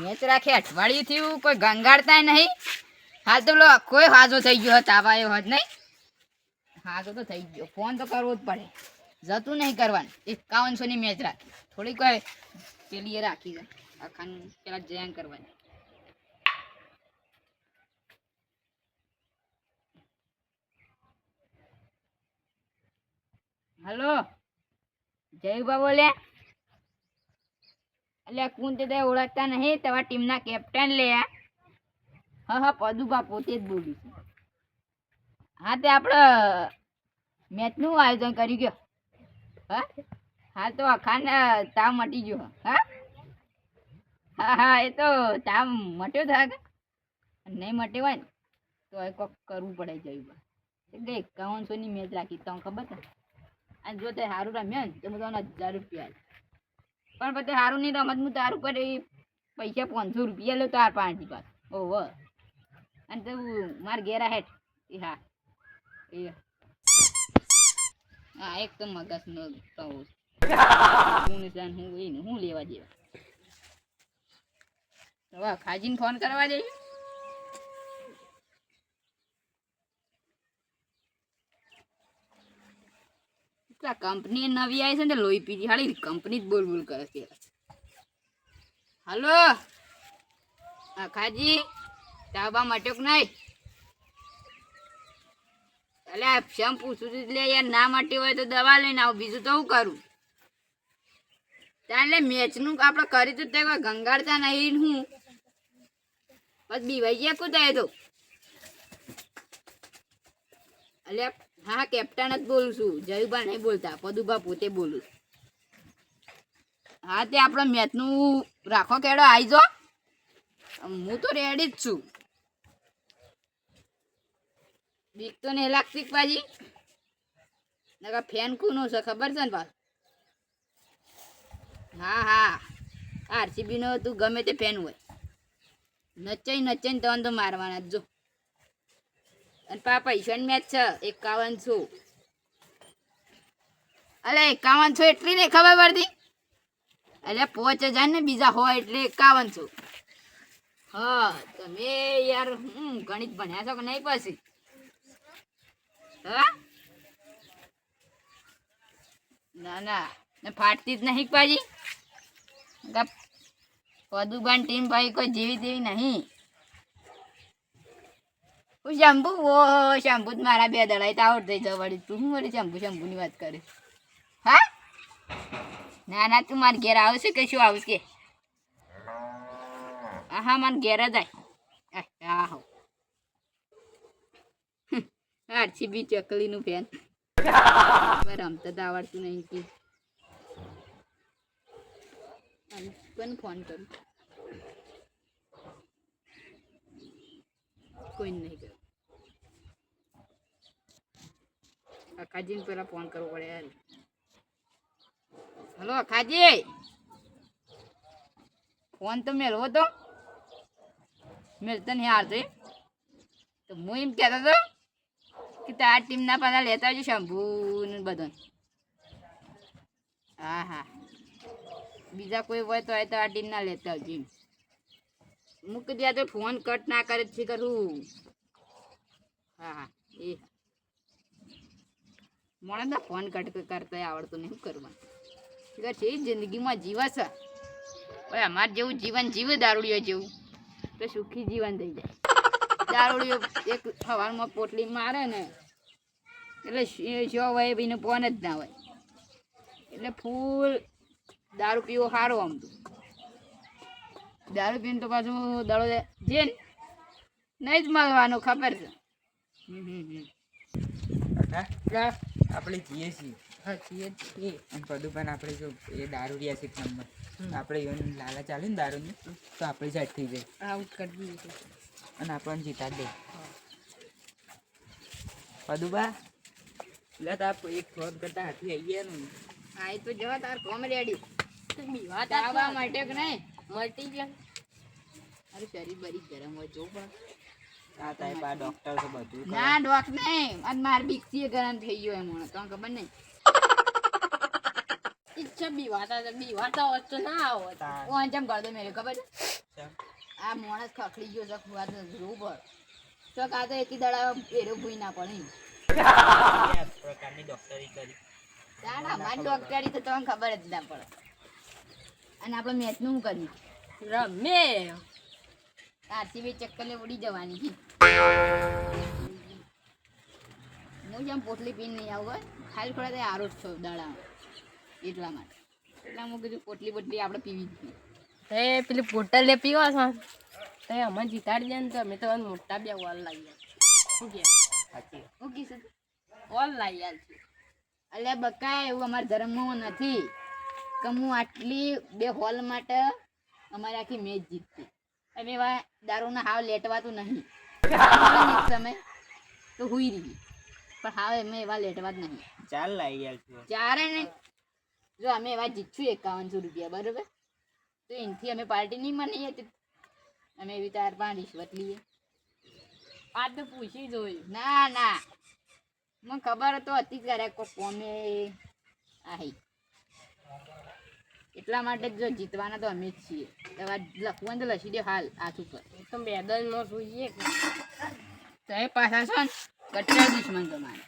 Match રાખે અઠવાડિયું થયું કોઈ ગંગાડતા નહીં. હાલ તો લો કોઈ હાજો થઈ ગયો હતો, આવા આવ્યો હોત નહીં. હાજો તો થઈ ગયો. ફોન તો કરવો જ પડે. જતું નહીં કરવાનું. એકાવનસો ની મેચ રાખી. થોડીક કોઈ પેલી રાખી જાય આખાનું પેલા જયાન કરવાની. હલો? જયબા બોલે એટલે કુન તે ઓળખતા નહીં, તમારા ટીમના કેપ્ટન લે હા હા પદુભા પોતે જ બોલી છે. હા, તે આપણે મેચનું આયોજન કરી ગયો. હા હા, તો અખાન તાવ મટી ગયો. હા હા હા, એ તો તાવ મટ્યો થાય નહીં મટ્યો હોય ને તો એ કોક કરવું પડે જયુબા એટલે એકાવનસો મેચ રાખી, તમને ખબર છે? અને જો તે સારું રમ્યો ને, તો હજાર રૂપિયા. પણ પછી સારું નહીં રમત હું તારું પર એ પૈસા પાંચસો રૂપિયા લો તાર પાંચી પાસ ઓહો. અને તો માર ઘેરા હેઠ. એ હા. એ. હા, એક તો મગજ નો કહું હું હું એને હું લેવા જેવા. હવે ખાજીને ફોન કરવા જઈએ કંપની નવી આવી છે ને લોહી પીધી. હાલી કંપની જ બોલ બોલ કરે છે. હાલો. હા ખાજી તાબા મટ્યો કે નહીં? એટલે શેમ્પુ સુધી લે યાર. ના માટે હોય તો દવા લઈને આવું. બીજું તો હું કરું? એટલે મેચનું આપણે કરી તો તે કોઈ ગંગાડતા નહીં હું. બસ બીવાઈ ગયા કુદાય તો. એટલે હા કેપ્ટન જ બોલું છું. જયુભા નહીં બોલતા. પદુભા પોતે બોલું. હા, તે આપણે મેચનું રાખો કેડો આવી જો. હું તો રેડી જ છું. બીક તો નહીં લાગતી પાછી? નકા ફેન કોનું છે, ખબર છે ને પાછું? હા હા. આરસીબી નો તું ગમે તે ફેન હોય. નચાઈ, નચાઈને તમને તો મારવાના જ જો. અને પા પૈસાની મેચ છે એકાવનસો અલે એકાવનસો એટલી નહીં ખબર પડતી? એટલે પાંચ હજાર ને બીજા હોય એટલે એકાવનસો હા, તમે યાર, હમ, ગણિત ભણ્યા છો કે નહીં પછી? હા? ના ના ફાટતી જ નહીં પાજી પદુબાન ટીમ ભાઈ કોઈ જેવી તેવી નહીં. હું શંભુ? ઓ, શંભુ મારા બે દડાઈ તો આવડ થઈ જવા વળી તું વળી શંભુ, શંભુની વાત કરે. હા? ના ના, તું મારા ઘેર આવશે કે શું આવશે? કે હા મારા ઘેર જ આય. હા. હો આરસીબી ચકલીનું ફેન. રમતા તો આવડતું નહીં કે. પણ ફોન કરું. કોઈ નહીં કર્યો અખાજીને પેલા ફોન કરવો પડે યાર. હલો, અખાજી! ફોન તો મેળવો તો. મેળતો નહીં હારતો? તો હું એમ કહેતો હતો કે તાર ટીમના પાછા લેતા આવજો શંભુ ને બધો હા હા. બીજા કોઈ હોય તો આ ટીમના લેતા આવજો એમ. મૂકી દે તો ફોન કટ ના કરે છે કરું. હા હા એ. મને તો ફોન કટ કરતા આવડતું નહીં કરવાનું ખબર છે જિંદગીમાં જીવા છે ભાઈ અમારે જેવું જીવન જીવે, દારૂડિયો જેવું. તો સુખી જીવન થઈ જાય. દારૂડિયો એક સવારમાં પોટલી મારે ને, એટલે શો હોય ભાઈને ફોન જ ના હોય. એટલે ફૂલ દારૂ પીવો સારો આમ તો. દારૂ પીને તો પાછું દાડો જે નહીં જ મળવાનું ખબર છે. આપણે જઈએ છીએ. હા છીએ છીએ. અને પદુપાન આપણે જો એ દારૂ રહ્યા છે નંબર. આપણે લાલા ચાલે ને દારૂની તો આપણી સાઈડ થઈ જાય. આઉટ કરી દઈએ અને આપણને જીતા દે. પદુબા એટલે તો આપ એક ફોન કરતા હાથી આવી ગયા ને. હા એ તો જવા તાર કોમ રેડી વાત આવવા માટે કે નહીં? મટી ગયા. અરે શરીર બરી ગરમ હોય જો પણ. આ તારે બા ડોક્ટર તો બધું ના ડોક નહીં. અને માર બીકથી ગરમ થઈ ગયો એમ મને તો ખબર નહીં? ઈચ્છા હતા બીવાતા હોત તો ના આવત તાર- ઓ અંજમ કરી દે મેરે ખબર આ માણસ ખખડી ગયો છે ખુવા તો જોવું પડે તો કાં તો એકી દડા પેરો ભૂઈ ના પડે પ્રકારની ડોક્ટરી કરી. ના ના મારી ડોક્ટરી તો તમને ખબર જ ના પડે. અને આપણે મેચનું શું કર્યું રમે આરસીબી લે ઉડી જવાની હું જેમ પોટલી પીને નહીં આવું ખાલી થોડા ત્યાં આરો જ છો દાડા એટલા માટે. એટલે હું કીધું પોટલી બોટલી આપણે પીવી દીધી. તે પેલી પોટલ ને પીવા છો? તે અમે જીતાડી દે ને તો અમે તો મોટા બે વોલ લાવી શું કે. હું કીધું? વોલ લાવી આલ અલ્યા બકા એવું અમારા ધર્મમાં નથી. કે હું આટલી બે હોલ માટે અમારી આખી મેચ જીતતી. અમે એવા દારૂના હાવ લેટવાતું નહીં. એક સમય તો હુઈ રહી. પણ હાવ અમે એવા લેટવા જ નહીં. ચાલ લાવી ગયા ચારે ને જો અમે એવા જીતશું એકાવનસો રૂપિયા બરોબર? તો એનાથી અમે પાર્ટી નહીં માનીએ તો અમે એવી ચાર પાંચ રિશ્વત લઈએ આ તો પૂછી જોયું ના ના. મને ખબર તો હતી જ કરે કોમે આહી એટલા માટે જ જો જીતવાના તો અમે જ છીએ. લખવું લખવાનું તો લસી દે હાલ હાથ ઉપર. તો મેદાનમાં જોઈએ કે તો એ પાછા છો ને કટ્ટર દુશ્મન તમારે.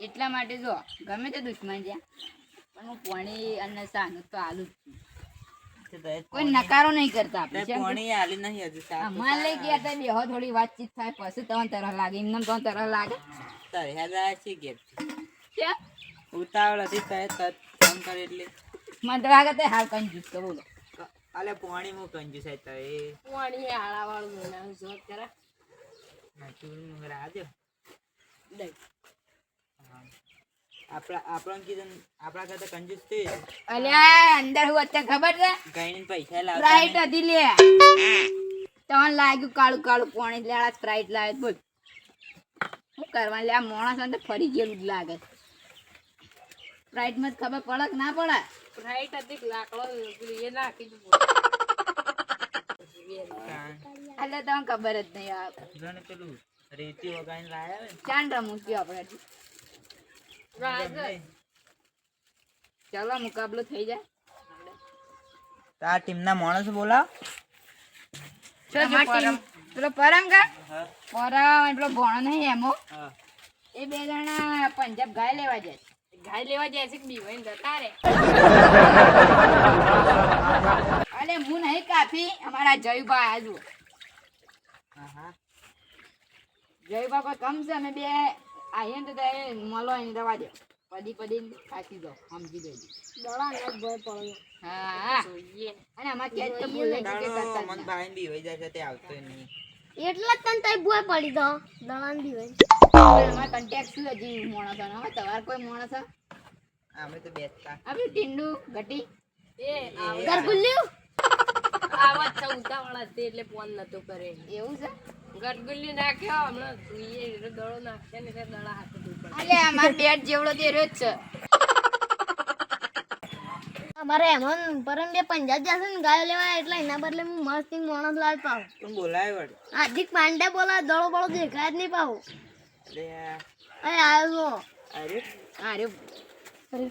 એટલા માટે જો ગમે તે દુશ્મન છે. પણ હું પોણી અને સાનું તો આલુ જ છું. કોઈ નકારો નહીં કરતા આપણે તે કેમ કે પોણી આલી નહીં હજુ અમારે લઈ ગયા હતા બેહો થોડી વાતચીત થાય પછી તમને તરહ લાગે એમને તો તરહ લાગે. તરહ હેદ છે ઉતાવળ હતી તરત ફોન કરે એટલે. મને તો લાગે હાલ કંજૂસ તો બોલો. અલે પોણી કંજૂસ હે તો એ. પાણી હાળા વાળું બનાવે જોત કરા. નાચું રાજો દઈ. આપણા આપણને કીધું આપણા કરતા કંજૂસ તે અલ્યા અંદર હું અત્યારે ખબર છે? ગઈને પૈસા લાવ સ્પ્રાઇટ. હતી લે. તમને લાગ્યું કાળું કાળું પાણી આ સ્પ્રાઇટ લાવે છે, બોલ. શું કરવા લે આ માણસ ને તો ફરી ગયેલું જ લાગે. સ્પ્રાઇટમાં જ ખબર પડે કે ના પડે? રાઈટ હતી લાકડો એ નાખી દીધું. એટલે તમને ખબર જ નહીં આ જોને પેલું રેતી વગાઈને લાયા ને, ચાંદ રમવું કયો આપણે. ચાલો મુકાબલો થઈ જાય. તો આ ટીમના માણસ બોલાવ. પેલો પરમ કા? પરમ અને પેલો ભણો નહીં એમો. એ બે જણા પંજાબ ગાય લેવા જાય. ગાય લેવા જાય છે કે બીવાઈને જતા રે અરે હું નહીં કાપી અમારા જયભાઈ આજુ હા હા કમ છે અમે બે આવીએ ને તો મળો એને દવા દે. પડી પડી થાકી દો સમજી દેજો દવા ને ભય પડ્યો હા અને અમારે ક્યાં તો બોલે કે કરતા મન ના. બી હોય જાય છે તે આવતો નહીં. એટલે જ તને તઈ ભૂય પડી તો દળાન દી હોય. પણ અમારે contact શું હજી માણસોનો? હવે તમારે કોઈ માણસ અમે તો બેસતા. આપણે ટીંડુ ઘટી એ ગરગુલ્યું આવા ચૌદા વાળા તે એટલે ફોન નતો કરે. એવું છે? ગટગુલ્લી નાખ્યો હમણાં જોઈએ દડો નાખશે ને દડા હાથે અલે અમાર બેટ જેવડો તે રહ્યો જ છે. મારે મન પરમ બે પંજાબ જશે ને ગાયો લેવા એટલે એના બદલે હું મસ્ત માણસ લાવ પાવ હાર્દિક પાંડ્યા બોલા દળો બળો દેખાય જ નહીં પાવ અરે આવ્યો અરે અરે. અરે.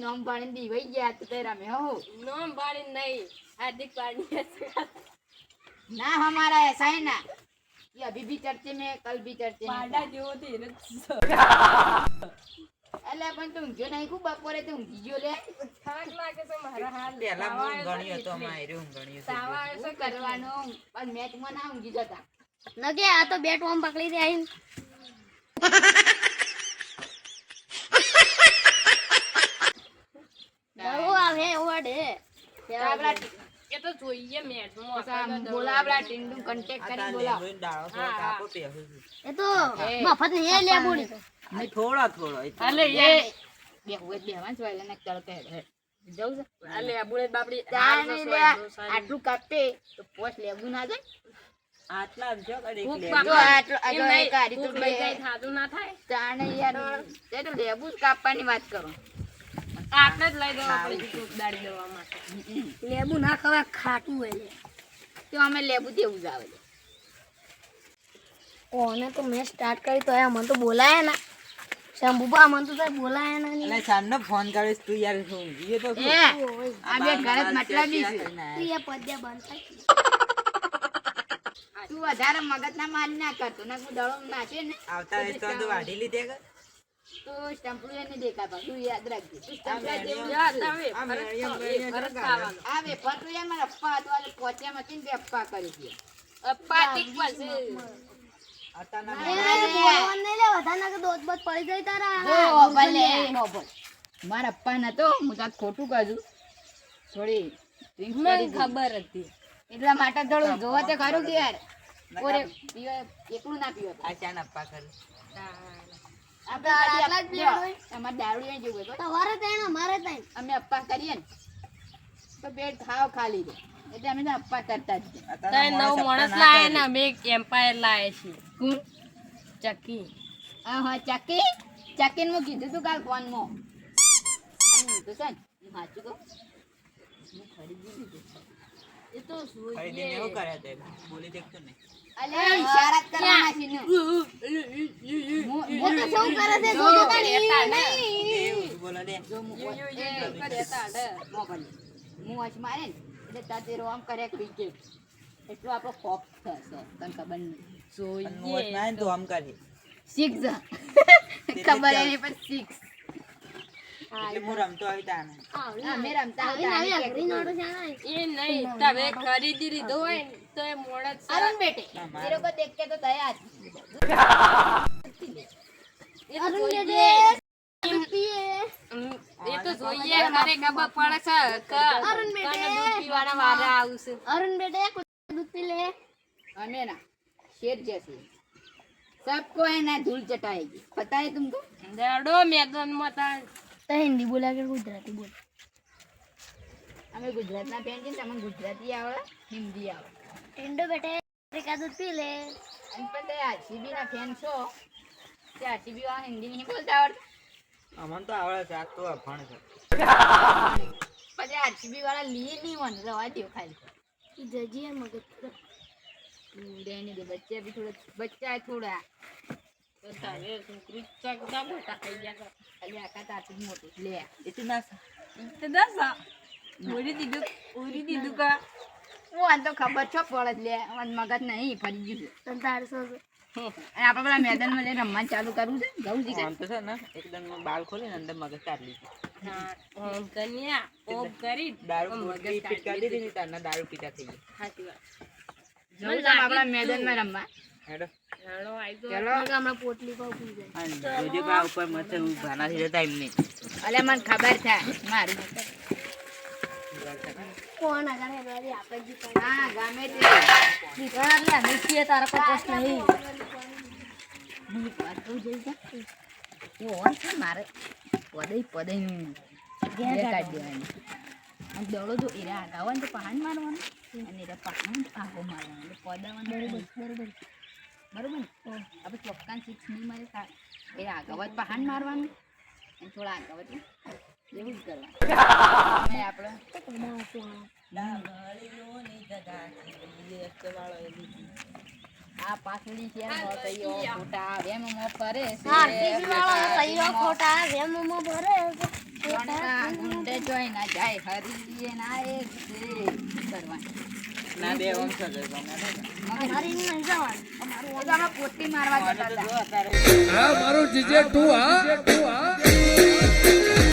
નોમ પાણી દીવાઈ હાર્દિક પાણી ના હમારા એસાઈ ના कि अभी भी चर्चे में कल भी चर्चे में પાડા જેવો તો એને अरे अपन तुम जो नहीं खूब बपोरे तुम जो ले થાક લાગે છે મારા હાલ પેલા તાવા હું આવ્યો ગણ્યો છે તો એટલે. મારે હું ગણ્યો તાવા છે આવ્યો શું કરવાનું પણ મેચ માં ના ઊંઘી જતા નકે આ તો બેટ ઓમ પકડી દે આઈને દડો આવે ઓડે તો આપડા એ તો જોઈએ મેચમાં કોન્ટેક્ટ તો મફત નહીં લે નહીં, થોડો થોડો. બે હોય બે વાંચ ને તળકે જવું છે? અલે આબુડે બાપડી ચાલ નહીં લે. આટલું કાપે તો પોસ્ટ લેવું ના જાય? આટલા જો. જો એક તો બે. ના થાય. ચાણે યાર. તે તો લેબુ જ કાપવાની વાત કરો. આટલે જ લઈ દેવા પડે દાડી દેવા માટે. લેબુ ના ખવાય ખાટું હોય તો અમે લેબુ દેવું જ આવે છે. કોને તો મેં સ્ટાર્ટ કરી તો મને તો બોલાયા ના. શંભુબા મને તો સાહેબ બોલાયા ના એટલે સાંજનો ફોન કરીશ તું યાર શું ઊંઘી તો શું? આ બે ઘરે જ છે. તું એ પદ્ય બંધ થાય તું વધારે મગજ ના માલ ના કરતો ના હું દળો નાચે ને. આવતા તો તો વાઢી લીધે કે? તો સ્ટમ્પલું એને દેખાતા તું યાદ રાખજે આવે, મારા અપ્પા હતો આજે પોચિયામાં હતી ને અપ્પા કરી છે અપ્પા ટીક પાસે. અત્યારના એ બોલવાનું નહીં લે વધારે ના કે દોત બોત પડી જાય તારા જો ભલે હોભળ. મારા અપ્પા નતો હું તો ખોટું કાજુ થોડી. ખબર હતી એટલા માટે થોડું જોવા તે ખરું કે યાર એકલું ના પીવે આ ચા નપ્પા કરે અમે અપ્પા કરીએ ને તો પેટ ખાવ ખાલી દે એટલે અમે અપ્પા કરતા જ નવ માણસ અપ્પા ના અમે એમ્પાયર લાયા છીએ. ચક્કી. હા હા ચાકી ચાકીને મેં કીધું તું કાલ ફોનમાં. અને તો છે ને. સાચું કહું? ખરીદી લીધું એ તો શું કરે બોલી દેખતો નહીં. એટલે આપણો ખોફ થશે તને ખબર નહીં તો આમ કરે સિક્સ ખબર એની પણ સિક્સ રમતો. એ નહીં તમે ખરીદી લીધો હોય ને તો એ મોડત अरुण बेटे हाँ, मारो। तेरे को देख के तो दया आती એ તો અરુણ જોઈએ. બેટે પીએ. હમ, એ તો જોઈએ ખરે ખબર પડે છે કે અરુણ બેટે. કને દૂધ પીવાના વારા આવશે અરુણ બેટે કુત્તા દૂધ પી લે हमें ना शेर जैसे सबको है ना धूल चटाएगी पता है तुमको દડો મેદાનમાં તા તો હિન્દી બોલા કે ગુજરાતી બોલ हमें गुजरात ना पेन છે તમને ગુજરાતી આવડે હિન્દી આવડે ઠંડો બેટે એકાદું પી લે? અને પણ તે આરસીબી ના ફેન છો. તે આરસીબી વાળા હિન્દી નહીં બોલતા આવડતા? અમને તો આવડે છે આ તો અફાણ છે. પછી આરસીબી વાળા લીએ નહીં મને રવા દો ખાલી. જજીએ મગજ દેને દે બચ્ચા ભી થોડા બચ્ચા થોડા. તો મોટી લે એ તો ના સા. દીધું ઓરી દીધું કા? હું આને તો ખબર છો પડે જ લે મને મગજ નહીં ફરી ગયું છે. તને તારે શું અને આપણે પેલા મેદાનમાં લઈને રમવાનું ચાલુ કરવું છે જવું છે આમ તો છે ને એકદમ બાળ ખોલી ને અંદર મગજ કાઢી લીધી. હા ઓમ કન્યા ઓમ કરી દારૂ પીતા થઈ ગયા. આપણા મેદાનમાં રમવા. હેડો. તો ખબર છે. મારું કોણ આગળ હેડવાડી આપણે હા ગમે તે. જીતવાના એટલે અમે છીએ તારા પ્રશ્ન નહીં. હું વાત જઈ જા એ ઓન છે મારે પદે પદે ઘેર કાઢી. દેવાની. અને દડો જો એરા આગા હોય ને તો પહાણ મારવાનું. અને એરા પહાણ આગો મારવાનું. એટલે પદાવાનું બરોબર બરોબર. બરોબર ને? આપણે ચોક્કાન સિક્સ નહીં મારે તા એરા આગા હોય મારવાનું. અને થોડા આગા હોય તો એવું જ કરવાનું આપણે આ પાછળી છે ખોટા વેમ ફરે છે. આરસીબી વાળો કઈયો ખોટા વેમમાં ભરે ગુંડે જોઈ ના જાય હરી ના એક ના બે ઓમ છે ગમે ને અમારી નહીં જવાનું. એ તો આપણે પોતી મારવા જતા હતા. હા મારું જીજે તું હા. તું હા.